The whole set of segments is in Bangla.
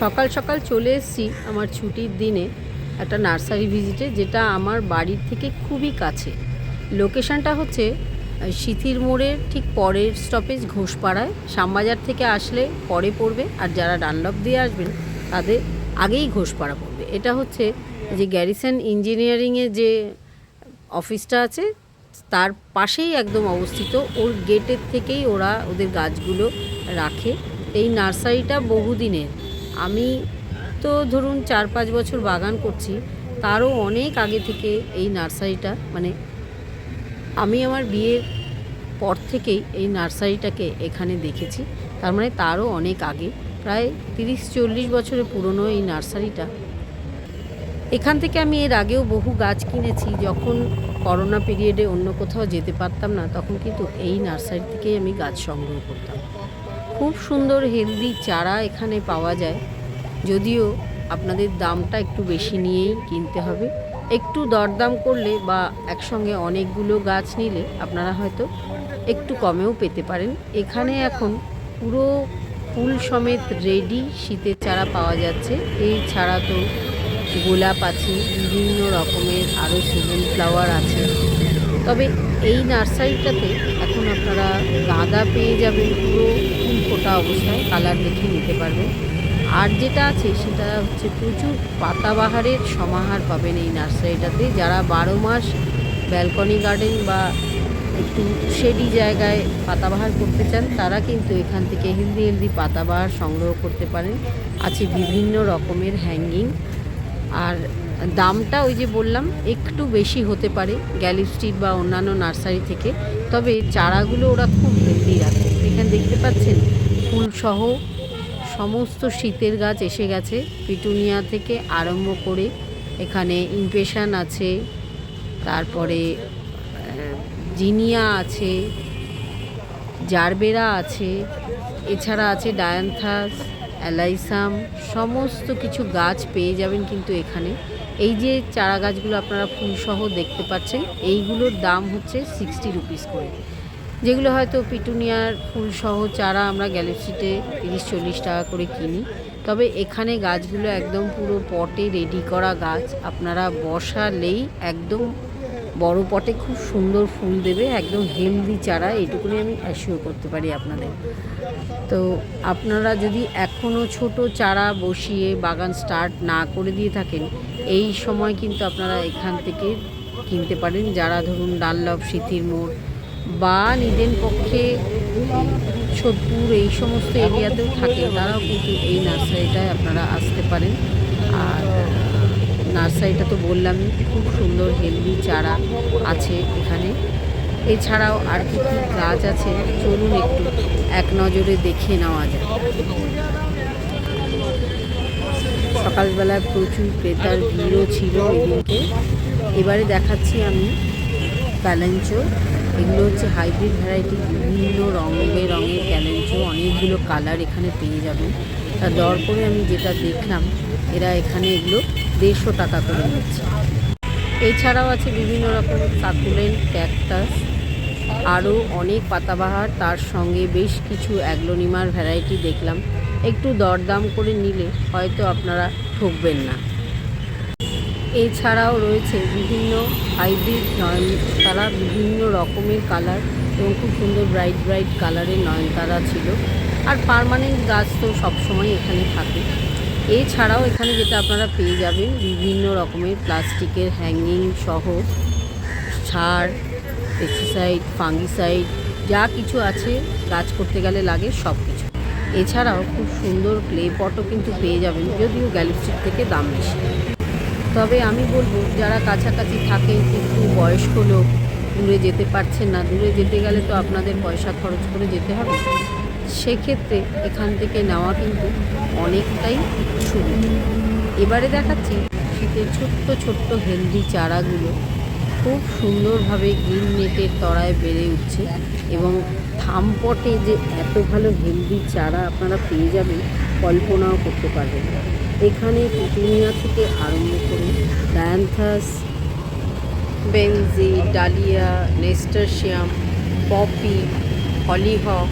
সকাল সকাল চলে এসেছি আমার ছুটির দিনে একটা নার্সারি ভিজিটে, যেটা আমার বাড়ির থেকে খুবই কাছে। লোকেশনটা হচ্ছে সিথির মোড়ের ঠিক পরের স্টপেজ ঘোষপাড়ায়। শ্যামবাজার থেকে আসলে পরে পড়বে, আর যারা ডানলপ দিয়ে আসবেন, তাদের আগেই ঘোষপাড়া পড়বে। এটা হচ্ছে যে গ্যারিসন ইঞ্জিনিয়ারিংয়ের যে অফিসটা আছে, তার পাশেই একদম অবস্থিত। ওর গেটের থেকেই ওরা ওদের গাছগুলো রাখে। এই নার্সারিটা বহুদিনের। আমি তো ধরুন চার পাঁচ বছর বাগান করছি, তারও অনেক আগে থেকে এই নার্সারিটা মানে আমি আমার বিয়ের পর থেকেই এই নার্সারিটাকে এখানে দেখেছি, তার মানে তারও অনেক আগে, প্রায় তিরিশ চল্লিশ বছরের পুরনো এই নার্সারিটা। এখান থেকে আমি এর আগেও বহু গাছ কিনেছি, যখন করোনা পিরিয়ডে অন্য কোথাও যেতে পারতাম না, তখন কিন্তু এই নার্সারি থেকেই আমি গাছ সংগ্রহ করতাম। খুব সুন্দর হেলদি চারা এখানে পাওয়া যায়। যদিও আপনাদের দামটা একটু বেশি নিয়েই কিনতে হবে। একটু দরদাম করলে বা একসঙ্গে অনেকগুলো গাছ নিলে আপনারা হয়তো একটু কমেও পেতে পারেন। এখানে এখন পুরো ফুল সমেত রেডি শীতের চারা পাওয়া যাচ্ছে। এই ছাড়া তো গোলাপ আছে, বিভিন্ন রকমের, আরও সিজন ফ্লাওয়ার আছে। তবে এই নার্সারিটাতে এখন আপনারা গাঁদা পেয়ে যাবেন পুরো ফুল ফোটা অবস্থায়, কালার দেখে নিতে পারবেন। আর যেটা আছে সেটা হচ্ছে প্রচুর পাতাবাহারের সমাহার পাবেন এই নার্সারিটাতে। যারা বারো মাস ব্যালকনি গার্ডেন বা একটু শেডি জায়গায় পাতাবাহার করতে চান, তারা কিন্তু এখান থেকে হেলদি হেলদি পাতাবাহার সংগ্রহ করতে পারেন। আছে বিভিন্ন রকমের হ্যাঙ্গিং। আর দামটা ওই যে বললাম, একটু বেশি হতে পারে গ্যালি স্ট্রিট বা অন্যান্য নার্সারি থেকে। তবে চারাগুলো ওরা খুব হেলদি রাখে এখানে দেখতে পাচ্ছেন, ফুলসহ সমস্ত শীতের গাছ এসে গেছে। পিটুনিয়া থেকে আরম্ভ করে এখানে ইমপেশন আছে, তারপরে জিনিয়া আছে, জারবেরা আছে, এছাড়া আছে ডায়ান্থাস, অ্যালাইসাম, সমস্ত কিছু গাছ পেয়ে যাবেন কিন্তু এখানে। এই যে চারা গাছগুলো আপনারা ফুলসহ দেখতে পাচ্ছেন, এইগুলোর দাম হচ্ছে সিক্সটি রুপিস করে। যেগুলো হয়তো পিটুনিয়ার ফুলসহ চারা আমরা গ্যালাক্সিতে তিরিশ, চল্লিশ টাকা করে কিনি। তবে এখানে গাছগুলো একদম পুরো পটে রেডি করা গাছ। আপনারা বসালেই একদম বড় পটে খুব সুন্দর ফুল দেবে, একদম হেলদি চারা, এটুকুনি আমি অ্যাসিওর করতে পারি আপনাদের। তো আপনারা যদি এখনও ছোট চারা বসিয়ে বাগান স্টার্ট না করে দিয়ে থাকেন এই সময় কিন্তু আপনারা এখান থেকে কিনতে পারেন। যারা ধরুন ডানলভ সিথির মোড় বা নিদেন পক্ষে সোদপুর এই সমস্ত এরিয়াতেও থাকে তারাও কিন্তু এই নার্সারিটায় আপনারা আসতে পারেন। আর নার্সারিটা তো বললামই, খুব সুন্দর, হেলদি চারা আছে এখানে। এছাড়াও আর কি কী গাছ আছে, চলুন একটু এক নজরে দেখে নেওয়া যায় সকালবেলায় প্রচুর ক্রেতার ভিড়ও ছিল এদিনকে এবারে দেখাচ্ছি আমি ক্যালেঞ্চো এগুলো হচ্ছে হাইব্রিড ভ্যারাইটি, বিভিন্ন রঙ রঙের ক্যালেঞ্চো অনেকগুলো কালার এখানে পেয়ে যাবেন। তা দর করে আমি যেটা দেখলাম, এরা এখানে এগুলো দেড়শো টাকা করে নিচ্ছে। এছাড়াও আছে বিভিন্ন রকম সাকুলেন্ট ক্যাকটাস। আরও অনেক পাতাবাহার, তার সঙ্গে বেশ কিছু অ্যাগ্লোনিমার ভ্যারাইটি দেখলাম। একটু দরদাম করে নিলে হয়তো আপনারা ঠকবেন না। এছাড়াও রয়েছে বিভিন্ন হাইব্রিড নয়নতারা, বিভিন্ন রকমের কালার এবং খুব সুন্দর ব্রাইট ব্রাইট কালারের নয়নতারা ছিল। আর পার্মানেন্ট গাছ তো সবসময় এখানে থাকে। এছাড়াও এখানে যেটা আপনারা পেয়ে যাবেন, বিভিন্ন রকমের প্লাস্টিকের হ্যাঙ্গিং সহ সার পেস্টিসাইড ফাঙ্গিসাইড যা কিছু আছে, গাছ করতে গেলে লাগে সব কিছু। এছাড়াও খুব সুন্দর ক্লে পটও কিন্তু পেয়ে যাবেন, যদিও গ্যালিস্ট্রিক থেকে দাম বেশি। তবে আমি বলব, যারা কাছাকাছি থাকেন, একটু বয়স্ক লোক, দূরে যেতে পারছেন না, দূরে যেতে গেলে তো আপনাদের পয়সা খরচ করে যেতে হবে। সেক্ষেত্রে এখান থেকে নেওয়া কিন্তু অনেকটাই সুবিধা। এবারে দেখাচ্ছি শীতের ছোট্ট ছোট্ট হেলদি চারাগুলো। খুব সুন্দরভাবে গ্রিন নেটের তলায় বেড়ে উঠছে এবং থামপটে যে এত ভালো হেলদি চারা আপনারা পেয়ে যাবেন, কল্পনাও করতে পারবেন এখানে পিটুনিয়া থেকে আরম্ভ করে dianthus Benji dahlia, nasturtium, poppy, hollyhock,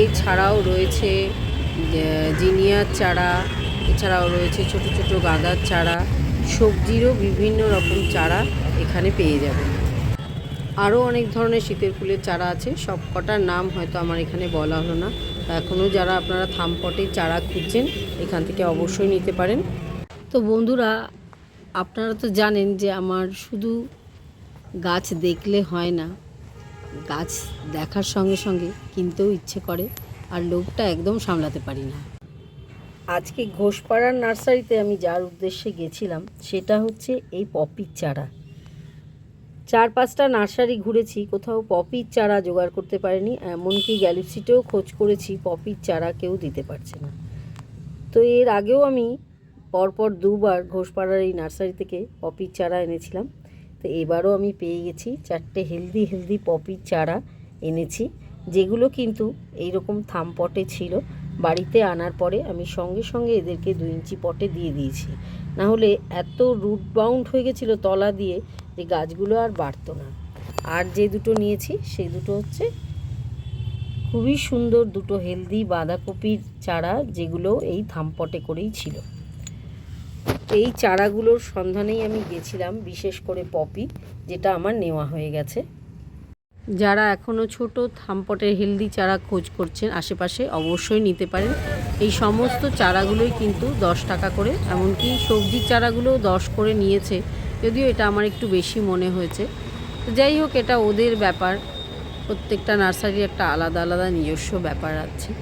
এছাড়াও রয়েছে জিনিয়ার চারা, এছাড়াও রয়েছে ছোট ছোট গাঁদার চারা। সবজিরও বিভিন্ন রকম চারা এখানে পেয়ে যাবেন। আরও অনেক ধরনের শীতের ফুলের চারা আছে। সব কটার নাম হয়তো আমার এখানে বলা হলো না। এখনও যারা আপনারা থামপটে চারা খুঁজছেন, এখান থেকে অবশ্যই নিতে পারেন। তো বন্ধুরা, আপনারা তো জানেন যে আমার শুধু গাছ দেখলে হয় না, গাছ দেখার সঙ্গে সঙ্গে কিনতেও ইচ্ছে করে, আর লোভটা একদম সামলাতে পারি না। আজকে ঘোষপাড়ার নার্সারিতে আমি যার উদ্দেশ্যে গেছিলাম, সেটা হচ্ছে এই পপির চারা। চার পাঁচটা নার্সারি ঘুরেছি, কোথাও পপির চারা জোগাড় করতে পারিনি, এমনকি গ্যালিপসিটেও খোঁজ করেছি, পপির চারা কেউ দিতে পারছে না। তো এর আগেও আমি পরপর দুবার ঘোষপাড়ার এই নার্সারি থেকে পপির চারা এনেছিলাম। তো এবারও আমি পেয়ে গেছি, চারটে হেলদি হেলদি পপির চারা এনেছি, যেগুলো কিন্তু এইরকম থাম পটে ছিল। বাড়িতে আনার পরে আমি সঙ্গে সঙ্গে এদেরকে দু ইঞ্চি পটে দিয়ে দিয়েছি। না হলে এত রুট বাউন্ড হয়ে গেছিল তলা দিয়ে যে গাছগুলো আর বাড়তো না। আর যে দুটো নিয়েছি, সেই দুটো হচ্ছে খুবই সুন্দর দুটো হেলদি বাঁধাকপির চারা, যেগুলো এই থামপটে করেই ছিল। এই চারাগুলোর সন্ধানেই আমি গেছিলাম বিশেষ করে পপি, যেটা আমার নেওয়া হয়ে গেছে। যারা এখনও ছোট, থামপটের হেলদি চারা খোঁজ করছেন আশেপাশে, অবশ্যই নিতে পারেন। এই সমস্ত চারাগুলোই কিন্তু দশ টাকা করে, এমনকি সবজির চারাগুলোও দশ করে নিয়েছে। যদিও এটা আমার একটু বেশি মনে হয়েছে। যাই হোক, এটা ওদের ব্যাপার। প্রত্যেকটা নার্সারির একটা আলাদা আলাদা নিজস্ব ব্যাপার আছে।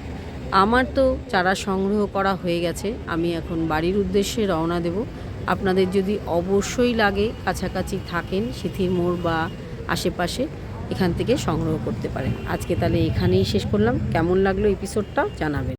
আমার তো চারা সংগ্রহ করা হয়ে গেছে। আমি এখন বাড়ির উদ্দেশ্যে রওনা দেব। আপনাদের যদি অবশ্যই লাগে, কাছাকাছি থাকেন, সিথির মোড় বা আশেপাশে এখান থেকে সংগ্রহ করতে পারেন। আজকে তাহলে এখানেই শেষ করলাম। কেমন লাগল এপিসোডটা জানাবেন।